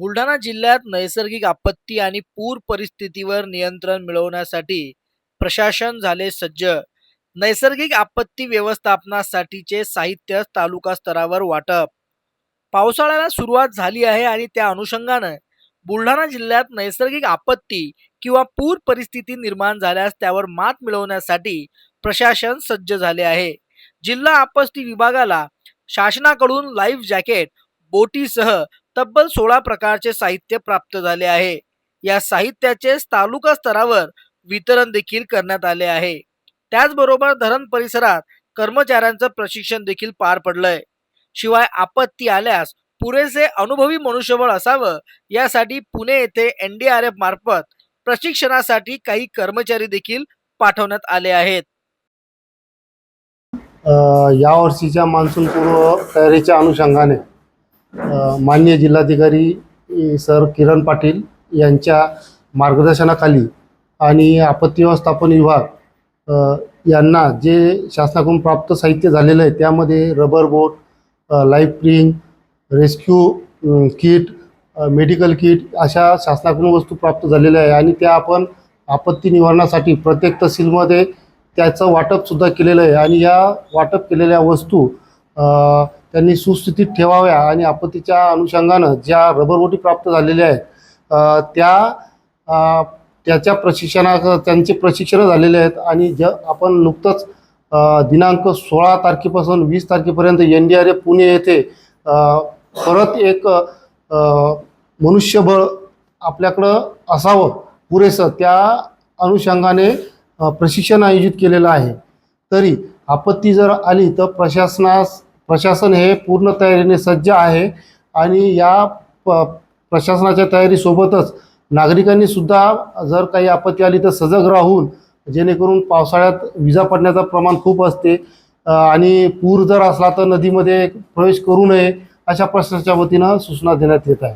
बुलढाणा जिल्ह्यात नैसर्गिक आपत्ती आणि पूर परिस्थितीवर नियंत्रण मिळवण्यासाठी प्रशासन झाले सज्ज. नैसर्गिक आपत्ती व्यवस्थापनासाठीचे साहित्य तालुका स्तरावर वाटप. पावसाळ्याला सुरुवात झाली आहे आणि त्या अनुषंगानं बुलढाणा जिल्ह्यात नैसर्गिक आपत्ती किंवा पूर परिस्थिती निर्माण झाल्यास त्यावर मात मिळवण्यासाठी प्रशासन सज्ज झाले आहे. जिल्हा आपत्ती विभागाला शासनाकडून लाईफ जॅकेट बोटीसह तब्बल सोळा प्रकारचे साहित्य प्राप्त झाले आहे. या साहित्याचे तालुका स्तरावर वितरण देखील करण्यात आले आहे. त्याचबरोबर धरण परिसरात कर्मचाऱ्यांचं प्रशिक्षण देखील पार पडलंय. शिवाय आपत्ती आल्यास पुरेसे अनुभवी मनुष्यबळ असावं यासाठी पुणे येथे एनडीआरएफ मार्फत प्रशिक्षणासाठी काही कर्मचारी देखील पाठवण्यात आले आहेत. अ, यावर्षीच्या मान्सूनपूर्व तयारीच्या अनुषंगाने मान्य माननीय जिल्हाधिकारी सर किरण पाटील यांच्या मार्गदर्शनाखाली आणि आपत्ती व्यवस्थापन विभाग यांना जे शासनाकडून प्राप्त साहित्य झालेलं आहे त्यामध्ये रबर बोट लाईफ प्रिंग रेस्क्यू किट मेडिकल किट अशा शासनाकडून वस्तू प्राप्त झालेल्या आहे आणि त्या आपण आपत्ती निवारणासाठी प्रत्येक तहसीलमध्ये त्याचं वाटपसुद्धा केलेलं आहे. आणि या वाटप केलेल्या वस्तू त्यांनी सुस्थितीत ठेवाव्या आणि आपत्तीच्या अनुषंगानं ज्या रबरबोटी प्राप्त झालेल्या आहेत त्या त्याच्या प्रशिक्षणा त्यांचे प्रशिक्षण झालेले आहेत आणि ज आपण नुकतंच दिनांक सोळा तारखेपासून वीस तारखेपर्यंत N D R A Pune येथे परत एक मनुष्यबळ आपल्याकडं असावं पुरेसं त्या अनुषंगाने प्रशिक्षण आयोजित केलेलं आहे. तरी आपत्ती जर आली तर प्रशासनास प्रशासन हे पूर्ण तयारीने सज्ज आहे आणि या प प्रशासनाच्या तयारीसोबतच नागरिकांनी सुद्धा जर काही आपत्ती आली तर सजग राहून जेणेकरून पावसाळ्यात विजा पडण्याचं प्रमाण खूप असते. आणि पूर जर असला तर नदीमध्ये प्रवेश करू नये अशा प्रश्नाच्या वतीनं सूचना देण्यात येत आहे.